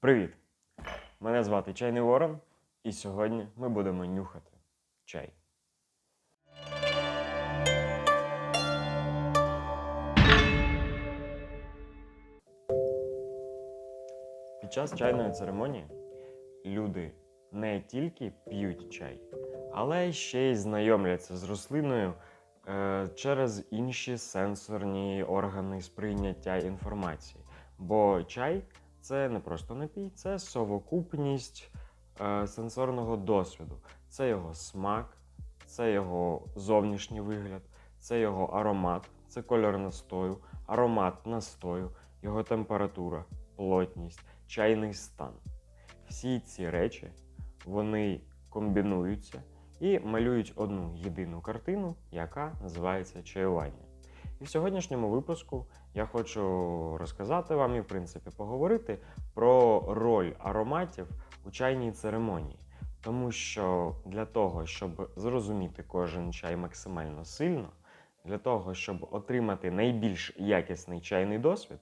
Привіт! Мене звати Чайний Ворон, і сьогодні ми будемо нюхати чай. Під час чайної церемонії люди не тільки п'ють чай, але ще й знайомляться з рослиною е, через інші сенсорні органи сприйняття інформації. Бо чай це не просто напій, це совокупність е, сенсорного досвіду. Це його смак, це його зовнішній вигляд, це його аромат, це кольор настою, аромат настою, його температура, плотність, чайний стан. Всі ці речі вони комбінуються і малюють одну єдину картину, яка називається чаювання. І в сьогоднішньому випуску я хочу розказати вам і, в принципі, поговорити про роль ароматів у чайній церемонії. Тому що для того, щоб зрозуміти кожен чай максимально сильно, для того, щоб отримати найбільш якісний чайний досвід,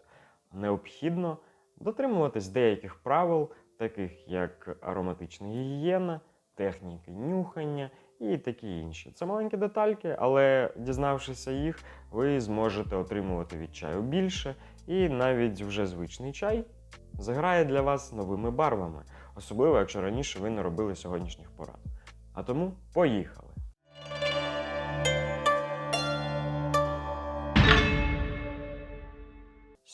необхідно дотримуватись деяких правил, таких як ароматична гігієна, техніки нюхання і такі інші. Це маленькі детальки, але дізнавшися їх, ви зможете отримувати від чаю більше, і навіть вже звичний чай заграє для вас новими барвами, особливо якщо раніше ви не робили сьогоднішніх порад. А тому поїхали!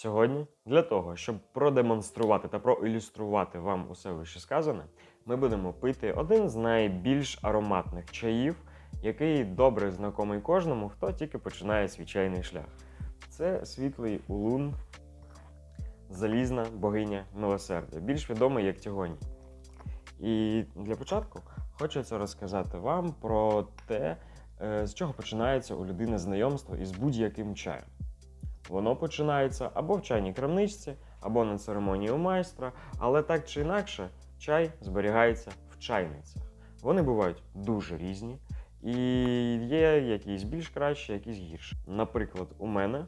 Сьогодні для того, щоб продемонструвати та проілюструвати вам усе вище сказане, ми будемо пити один з найбільш ароматних чаїв, який добре знайомий кожному, хто тільки починає свій чайний шлях. Це світлий улун, залізна богиня милосердя, більш відомий як Тігоні. І для початку хочеться розказати вам про те, е, з чого починається у людини знайомство із будь-яким чаєм. Воно починається або в чайній крамничці, або на церемонії у майстра, але так чи інакше, чай зберігається в чайницях. Вони бувають дуже різні, і є якісь більш кращі, якісь гірші. Наприклад, у мене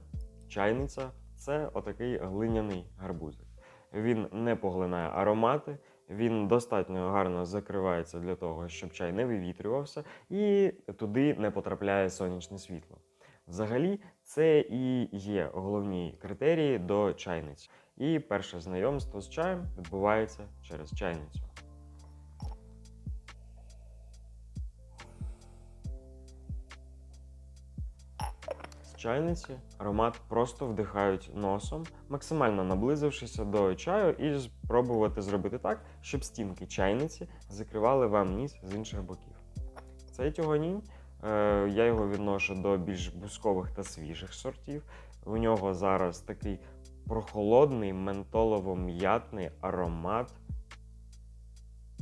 чайниця це отакий глиняний гарбузик. Він не поглинає аромати, він достатньо гарно закривається для того, щоб чай не вивітрювався, і туди не потрапляє сонячне світло. Взагалі, це і є головні критерії до чайниць. І перше знайомство з чаєм відбувається через чайницю. З чайниці аромат просто вдихають носом, максимально наблизившися до чаю, і спробувати зробити так, щоб стінки чайниці закривали вам ніс з інших боків. Цей тягонінь Е, Я його відношу до більш бускових та свіжих сортів. У нього зараз такий прохолодний ментолово-м'ятний аромат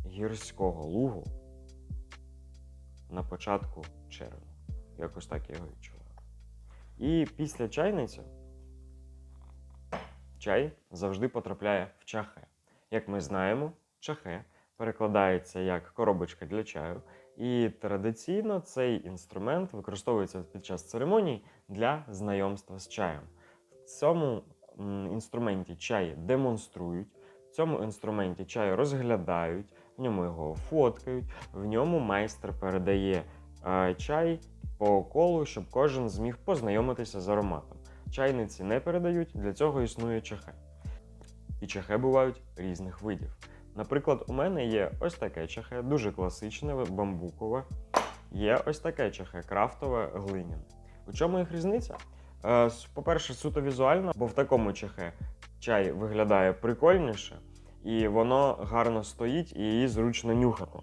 гірського лугу на початку червня. Якось так я його відчуваю. І після чайниці чай завжди потрапляє в чахе. Як ми знаємо, чахе перекладається як коробочка для чаю. І традиційно цей інструмент використовується під час церемоній для знайомства з чаєм. В цьому інструменті чай демонструють, в цьому інструменті чай розглядають, в ньому його фоткають, в ньому майстер передає е, чай по колу, щоб кожен зміг познайомитися з ароматом. Чайниці не передають, для цього існує чахе. І чахе бувають різних видів. Наприклад, у мене є ось таке чахе, дуже класичне, бамбукове. Є ось таке чахе, крафтове глиняне. У чому їх різниця? Е, по-перше, суто візуально, бо в такому чахе чай виглядає прикольніше, і воно гарно стоїть і її зручно нюхати.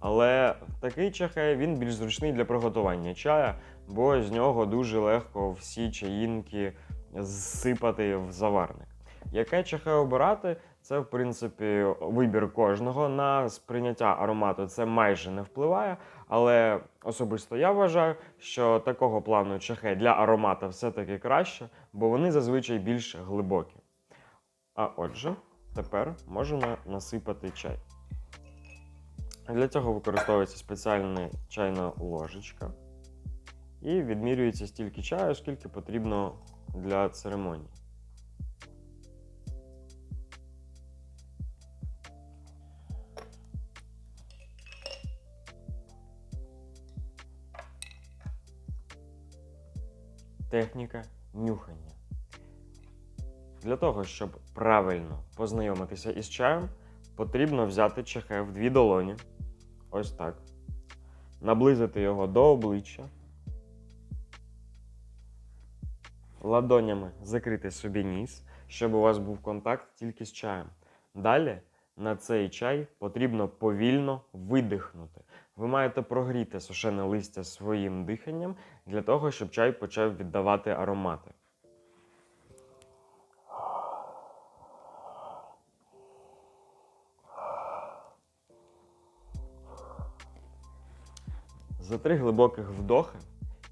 Але такий чахе він більш зручний для приготування чая, бо з нього дуже легко всі чаїнки зсипати в заварник. Яке чахе обирати? Це, в принципі, вибір кожного на сприйняття аромату це майже не впливає. Але особисто я вважаю, що такого плану чахе для аромата все-таки краще, бо вони зазвичай більш глибокі. А отже, тепер можемо насипати чай. Для цього використовується спеціальна чайна ложечка. І відмірюється стільки чаю, скільки потрібно для церемонії. Техніка нюхання. Для того, щоб правильно познайомитися із чаєм, потрібно взяти чахе в дві долоні. Ось так. Наблизити його до обличчя. Ладонями закрити собі ніс, щоб у вас був контакт тільки з чаєм. Далі на цей чай потрібно повільно видихнути. Ви маєте прогріти сушене листя своїм диханням для того, щоб чай почав віддавати аромати. За три глибоких вдохи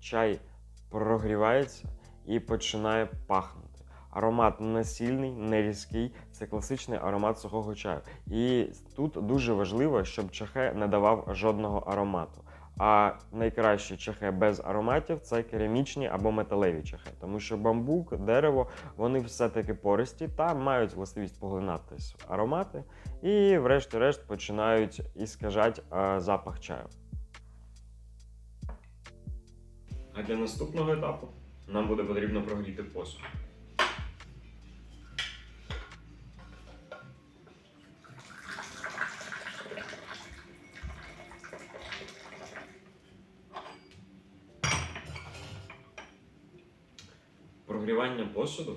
чай прогрівається і починає пахнути. Аромат не сильний, не різкий. Це класичний аромат сухого чаю. І тут дуже важливо, щоб чахе не давав жодного аромату. А найкращі чахе без ароматів це керамічні або металеві чахи, тому що бамбук, дерево, вони все-таки пористі та мають властивість поглинати аромати, і, врешті-решт, починають іскажати е, запах чаю. А для наступного етапу нам буде потрібно прогріти посуд. Посуду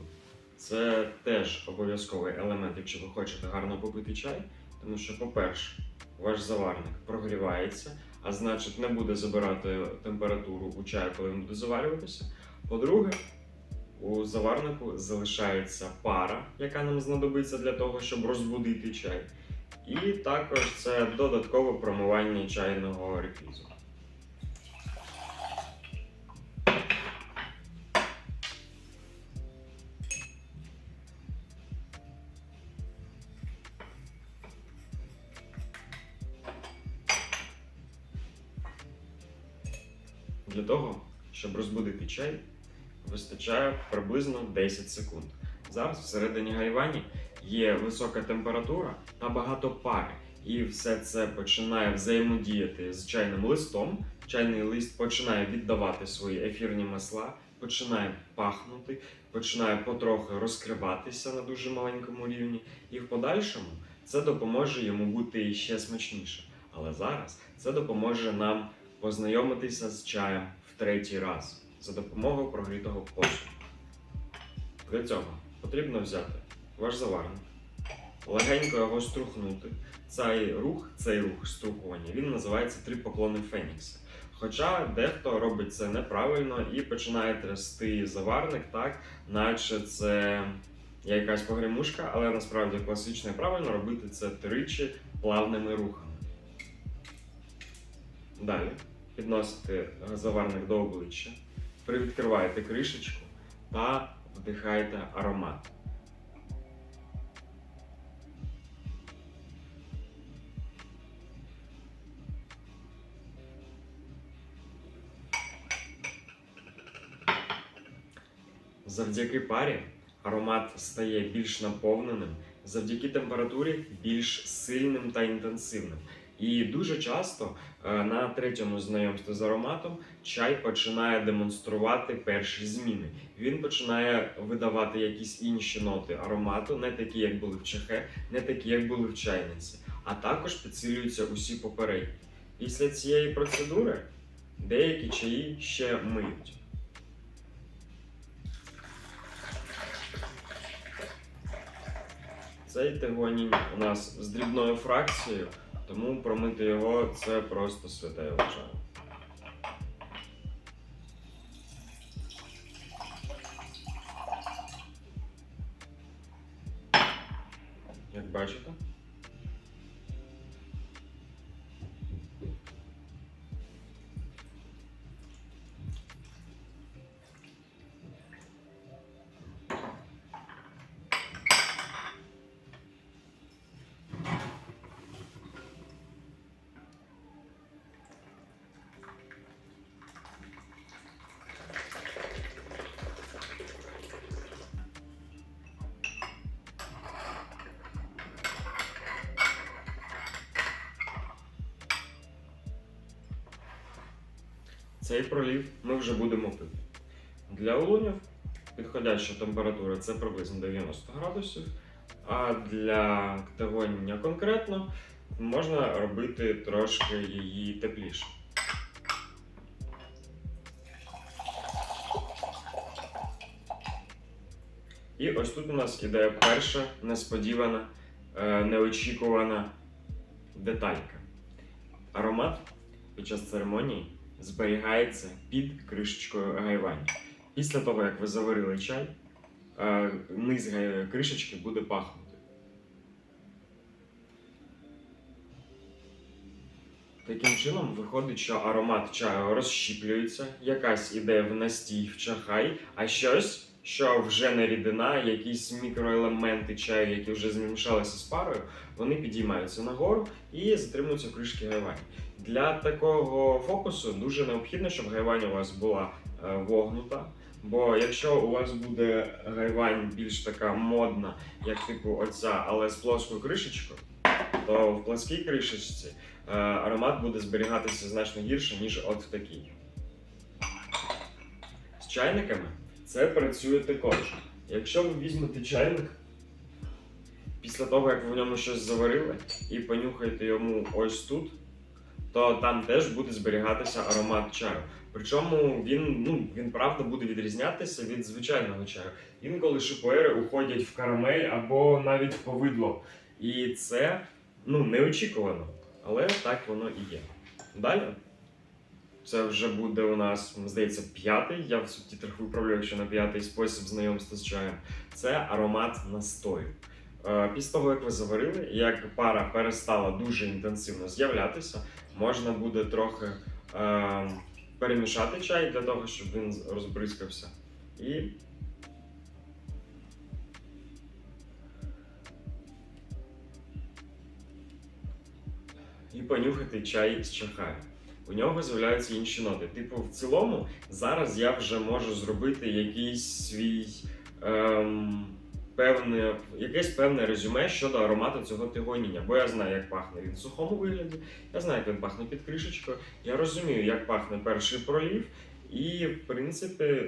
це теж обов'язковий елемент, якщо ви хочете гарно попити чай. Тому що, по-перше, ваш заварник прогрівається, а значить не буде забирати температуру у чаю, коли він буде заварюватися. По-друге, у заварнику залишається пара, яка нам знадобиться для того, щоб розбудити чай. І також це додаткове промивання чайного реквізу. Чай, вистачає приблизно 10 секунд. Зараз всередині гайвані є висока температура та багато пари. І все це починає взаємодіяти з чайним листом. Чайний лист починає віддавати свої ефірні масла, починає пахнути, починає потрохи розкриватися на дуже маленькому рівні. І в подальшому це допоможе йому бути ще смачніше. Але зараз це допоможе нам познайомитися з чаєм в третій раз за допомогою прогрітого посуду. Для цього потрібно взяти ваш заварник, легенько його струхнути. Цей рух, цей рух струхування, він називається три поклони Фенікса. Хоча дехто робить це неправильно і починає трясти заварник так, наче це якась погремушка, але насправді класично і правильно робити це тричі плавними рухами. Далі підносите заварник до обличчя, привідкриваєте кришечку та вдихаєте аромат. Завдяки парі аромат стає більш наповненим, завдяки температурі більш сильним та інтенсивним. І дуже часто е, на третьому знайомстві з ароматом чай починає демонструвати перші зміни. Він починає видавати якісь інші ноти аромату, не такі, як були в чахе, не такі, як були в чайниці, а також підсилюються усі попередні. Після цієї процедури деякі чаї ще миють. Цей тегуанін у нас з дрібною фракцією, тому промити його це просто святе, я вважаю. Цей пролів ми вже будемо пити. Для улунів підходяща температура це приблизно 90 градусів, а для ктагоніння конкретно можна робити трошки її тепліше. І ось тут у нас іде перша несподівана, е, неочікувана деталька. Аромат під час церемонії зберігається під кришечкою гайвання. Після того, як ви заварили чай, е, низ кришечки буде пахнути. Таким чином виходить, що аромат чаю розщіплюється, якась іде в настій, в чахай, а щось, що вже не рідина, якісь мікроелементи чаю, які вже змішалися з парою, вони підіймаються нагору і затримуються в кришки гайвання. Для такого фокусу дуже необхідно, щоб гайвань у вас була е, вогнута. Бо якщо у вас буде гайвань більш така модна, як типу оця, але з плоскою кришечкою, то в плоскій кришечці е, аромат буде зберігатися значно гірше, ніж от в такій. З чайниками це працює також. Якщо ви візьмете чайник, після того, як ви в ньому щось заварили, і понюхаєте йому ось тут, то там теж буде зберігатися аромат чаю. Причому він, ну, він правда буде відрізнятися від звичайного чаю. Інколи шипоери уходять в карамель або навіть в повидло. І це ну, неочікувано. Але так воно і є. Далі. Це вже буде у нас, здається, п'ятий. Я в субтитрах виправлю, якщо на п'ятий спосіб знайомства з чаєм. Це аромат настою. Е, Після того, як ви заварили, як пара перестала дуже інтенсивно з'являтися, можна буде трохи е, перемішати чай для того, щоб він розбризкався. І і понюхати чай з чахаю. У нього з'являються інші ноти. Типу, в цілому, зараз я вже можу зробити якийсь свій ем, певне, якесь певне резюме щодо аромату цього тигоніння. Бо я знаю, як пахне він в сухому вигляді, я знаю, як він пахне під кришечкою, я розумію, як пахне перший пролів, і, в принципі,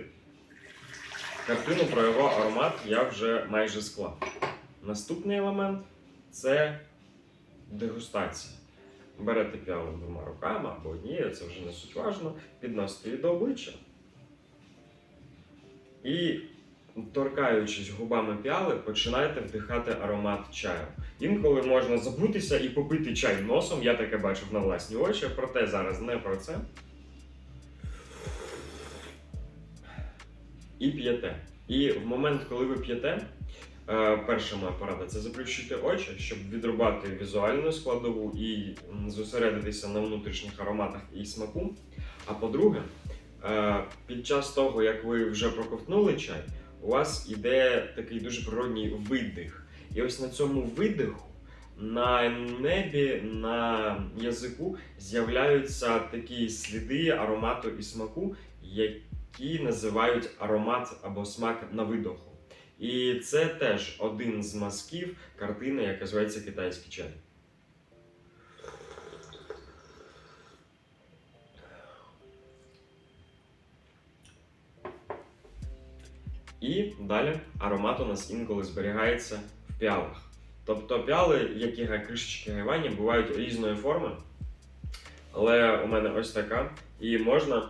картину про його аромат я вже майже склав. Наступний елемент це дегустація. Берете піалу двома руками або однією, це вже не суть важно, підносите її до обличчя. І, торкаючись губами піали, починаєте вдихати аромат чаю. Інколи можна забутися і попити чай носом, я таке бачив на власні очі, проте зараз не про це. І п'єте. І в момент, коли ви п'єте, Е, Перша моя порада це заплющити очі, щоб відрубати візуальну складову і зосередитися на внутрішніх ароматах і смаку. А по-друге, е, під час того, як ви вже проковтнули чай, у вас іде такий дуже природній видих. І ось на цьому видиху, на небі, на язику з'являються такі сліди аромату і смаку, які називають аромат або смак на видоху. І це теж один з мазків картини, яка зветься Китайський чай. І далі аромат у нас інколи зберігається в піалах. Тобто піали, які га- кришечки гайвані, бувають різної форми. Але у мене ось така. І можна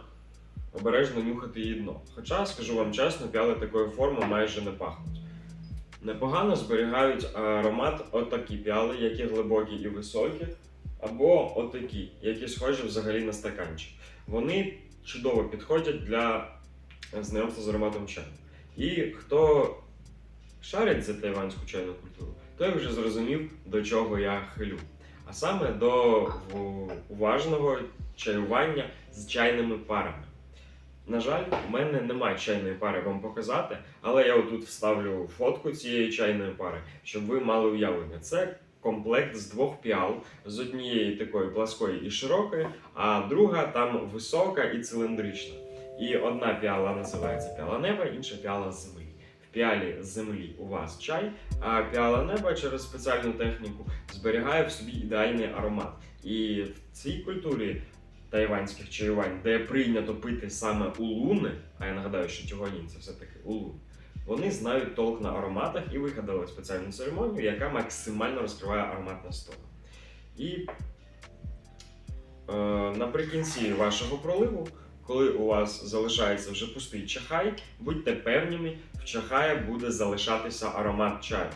обережно нюхати її дно. Хоча, скажу вам чесно, піали такої форми майже не пахнуть. Непогано зберігають аромат отакі піали, які глибокі і високі, або отакі, які схожі взагалі на стаканчик. Вони чудово підходять для знайомства з ароматом чаю. І хто шарить за тайванську чайну культуру, той вже зрозумів, до чого я хилю. А саме до уважного чаювання з чайними парами. На жаль, у мене немає чайної пари вам показати, але я отут вставлю фотку цієї чайної пари, щоб ви мали уявлення. Це комплект з двох піал, з однієї такої пласкої і широкої, а друга там висока і циліндрична. І одна піала називається піала неба, інша піала землі. В піалі землі у вас чай, а піала неба через спеціальну техніку зберігає в собі ідеальний аромат. І в цій культурі тайванських чаювань, де прийнято пити саме улуни, а я нагадаю, що тюгонін це все-таки улун, вони знають толк на ароматах і вигадали спеціальну церемонію, яка максимально розкриває аромат настою. І е, наприкінці вашого проливу, коли у вас залишається вже пустий чахай, будьте певними, в чахая буде залишатися аромат чаю.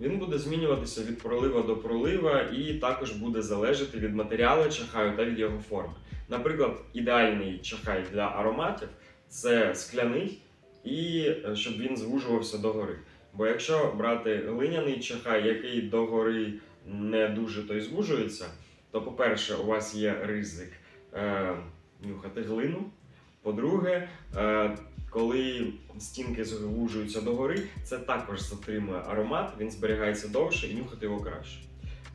Він буде змінюватися від пролива до пролива і також буде залежати від матеріалу чахаю та від його форми. Наприклад, ідеальний чахай для ароматів це скляний, і е, щоб він звужувався догори. Бо якщо брати глиняний чахай, який догори не дуже то й звужується, то, по-перше, у вас є ризик е, нюхати глину. По-друге, е, коли стінки звужуються догори, це також затримує аромат, він зберігається довше і нюхати його краще.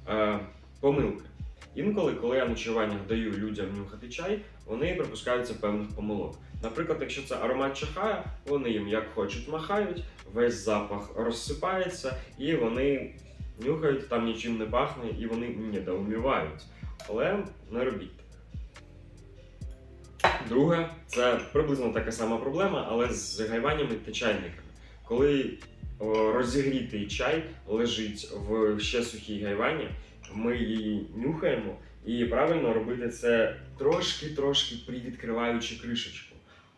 Е, помилки. Інколи, коли я на ночуваннях даю людям нюхати чай, вони припускаються певних помилок. Наприклад, якщо це аромат чахая, вони їм як хочуть махають, весь запах розсипається, і вони нюхають, там нічим не пахне, і вони недоумівають. Але не робіть. Друге, це приблизно така сама проблема, але з гайваннями та чайниками. Коли розігрітий чай лежить в ще сухій гайвані, ми її нюхаємо, і правильно робити це трошки-трошки привідкриваючи кришечку.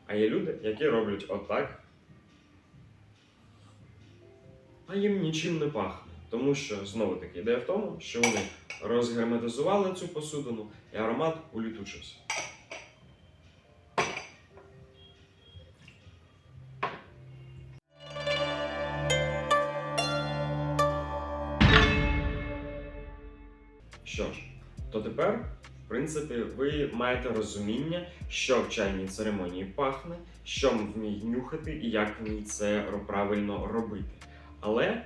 А є люди, які роблять отак. А їм нічим не пахне. Тому що знову таки ідея в тому, що вони розгерметизували цю посудину, і аромат улітучився. Принципі, ви маєте розуміння, що в чайній церемонії пахне, що в ній нюхати і як в ній це правильно робити. Але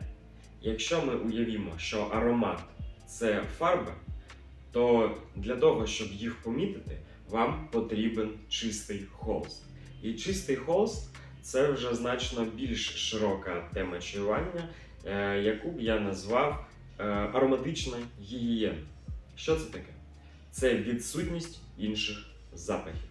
якщо ми уявімо, що аромат це фарби, то для того, щоб їх помітити, вам потрібен чистий холст. І чистий холст це вже значно більш широка тема чаювання, е, яку б я назвав е, ароматична гігієна. Що це таке? Це відсутність інших запахів.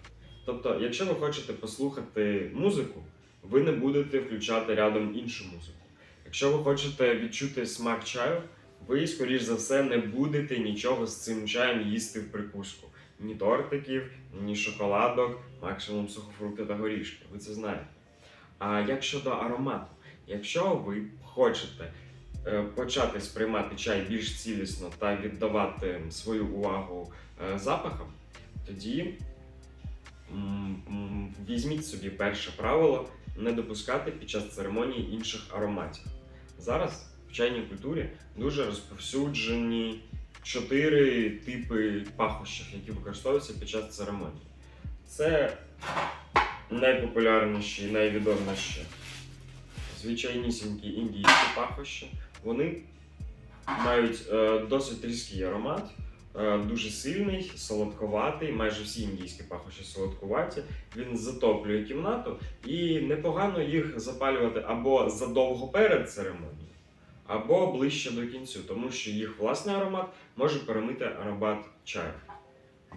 Тобто, якщо ви хочете послухати музику, ви не будете включати рядом іншу музику. Якщо ви хочете відчути смак чаю, ви, скоріш за все, не будете нічого з цим чаєм їсти в прикуску. Ні тортиків, ні шоколадок, максимум сухофрукти та горішки. Ви це знаєте. А як щодо аромату, якщо ви хочете почати сприймати чай більш цілісно та віддавати свою увагу е, запахам, тоді візьміть собі перше правило не допускати під час церемонії інших ароматів. Зараз в чайній культурі дуже розповсюджені чотири типи пахощів, які використовуються під час церемонії. Це найпопулярніші, і найвідоміші звичайнісінькі індійські пахощі. Вони мають е, досить різкий аромат, е, дуже сильний, солодковатий. Майже всі індійські пахощі солодкуваті. Він затоплює кімнату і непогано їх запалювати або задовго перед церемонією, або ближче до кінцю, тому що їх власний аромат може перемити аромат чаю.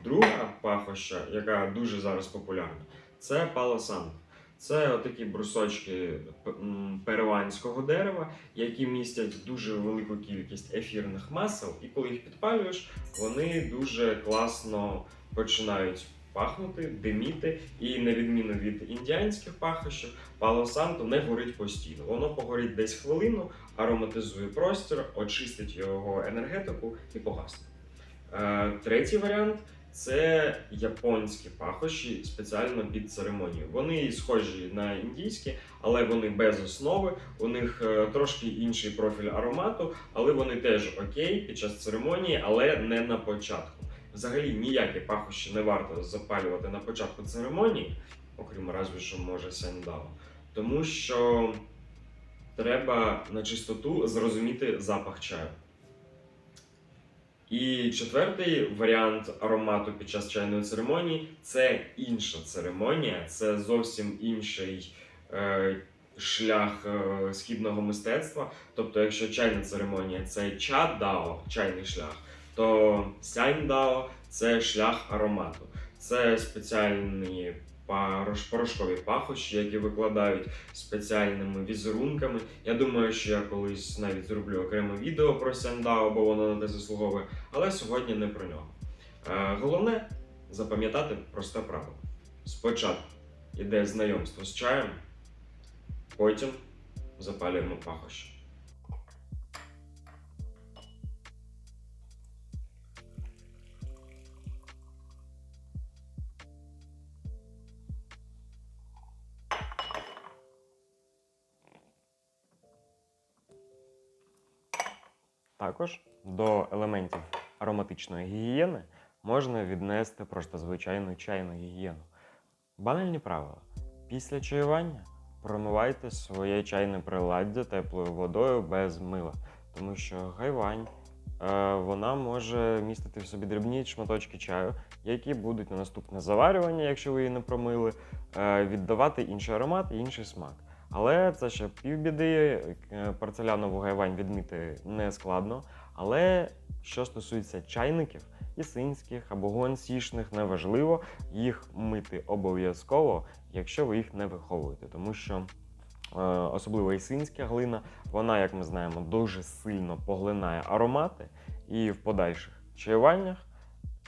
Друга пахоща, яка дуже зараз популярна, це палосан. Це отакі брусочки перуанського дерева, які містять дуже велику кількість ефірних масел, і коли їх підпалюєш, вони дуже класно починають пахнути, диміти, і на відміну від індіанських пахощів, пало санто не горить постійно. Воно погорить десь хвилину, ароматизує простір, очистить його енергетику і погасне. Е, третій варіант це японські пахощі спеціально під церемонію. Вони схожі на індійські, але вони без основи. У них е, трошки інший профіль аромату, але вони теж окей під час церемонії, але не на початку. Взагалі ніякі пахощі не варто запалювати на початку церемонії, окрім разві що може сендало. Тому що треба на чистоту зрозуміти запах чаю. І четвертий варіант аромату під час чайної церемонії це інша церемонія, це зовсім інший е, шлях е, східного мистецтва. Тобто, якщо чайна церемонія це ча дао, чайний шлях, то сяньдао це шлях аромату. Це спеціальні порошкові пахощі, які викладають спеціальними візерунками. Я думаю, що я колись навіть зроблю окреме відео про сяньдао, бо воно на те заслуговує, але сьогодні не про нього. Е, головне запам'ятати просте правило. Спочатку іде знайомство з чаєм, потім запалюємо пахощі. Також до елементів ароматичної гігієни можна віднести просто звичайну чайну гігієну. Банальні правила. Після чаювання промивайте своє чайне приладдя теплою водою без мила, тому що гайвань е, вона може містити в собі дрібні шматочки чаю, які будуть на наступне заварювання, якщо ви її не промили, е, віддавати інший аромат і інший смак. Але це ще півбіди. е, Порцелянову гайвань відміти не складно. Але що стосується чайників, ісинських або гуансішних, неважливо, їх мити обов'язково, якщо ви їх не виховуєте. Тому що е, особливо ісинська глина, вона, як ми знаємо, дуже сильно поглинає аромати, і в подальших чаюваннях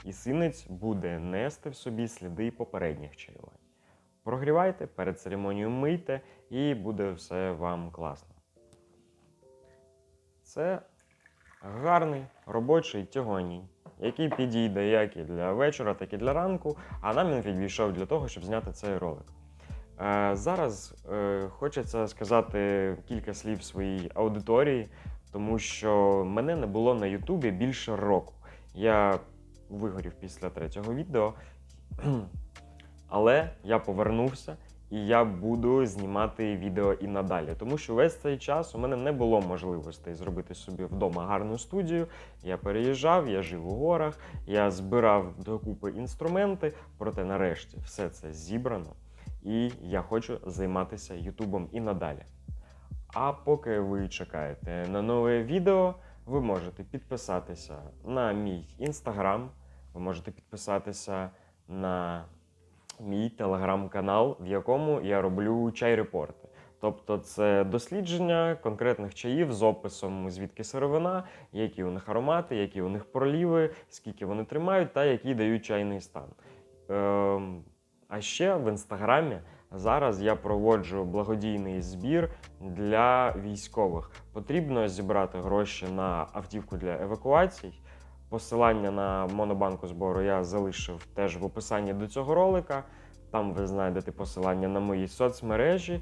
ісинець буде нести в собі сліди попередніх чаювань. Прогрівайте перед церемонією мийте, і буде все вам класно. Це гарний робочий тягоній, який підійде як і для вечора, так і для ранку, а нам він підійшов для того, щоб зняти цей ролик. Е, зараз е, хочеться сказати кілька слів своїй аудиторії, тому що мене не було на Ютубі більше року. Я вигорів після третього відео, але я повернувся і я буду знімати відео і надалі. Тому що весь цей час у мене не було можливостей зробити собі вдома гарну студію. Я переїжджав, я жив у горах, я збирав докупи інструменти, проте нарешті все це зібрано, і я хочу займатися Ютубом і надалі. А поки ви чекаєте на нове відео, ви можете підписатися на мій інстаграм, ви можете підписатися на мій телеграм-канал, в якому я роблю чай-репорти. Тобто це дослідження конкретних чаїв з описом, звідки сировина, які у них аромати, які у них проліви, скільки вони тримають та який дають чайний стан. Ем, а ще в інстаграмі зараз я проводжу благодійний збір для військових. Потрібно зібрати гроші на автівку для евакуацій. Посилання на монобанку збору я залишив теж в описанні до цього ролика. Там ви знайдете посилання на мої соцмережі.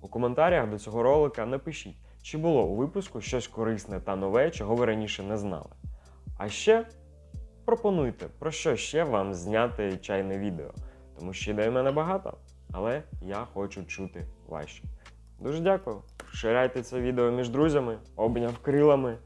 У коментарях до цього ролика напишіть, чи було у випуску щось корисне та нове, чого ви раніше не знали. А ще пропонуйте, про що ще вам зняти чайне відео, тому що ідей в мене багато, але я хочу чути ваші. Дуже дякую. Ширяйте це відео між друзями, обняв крилами.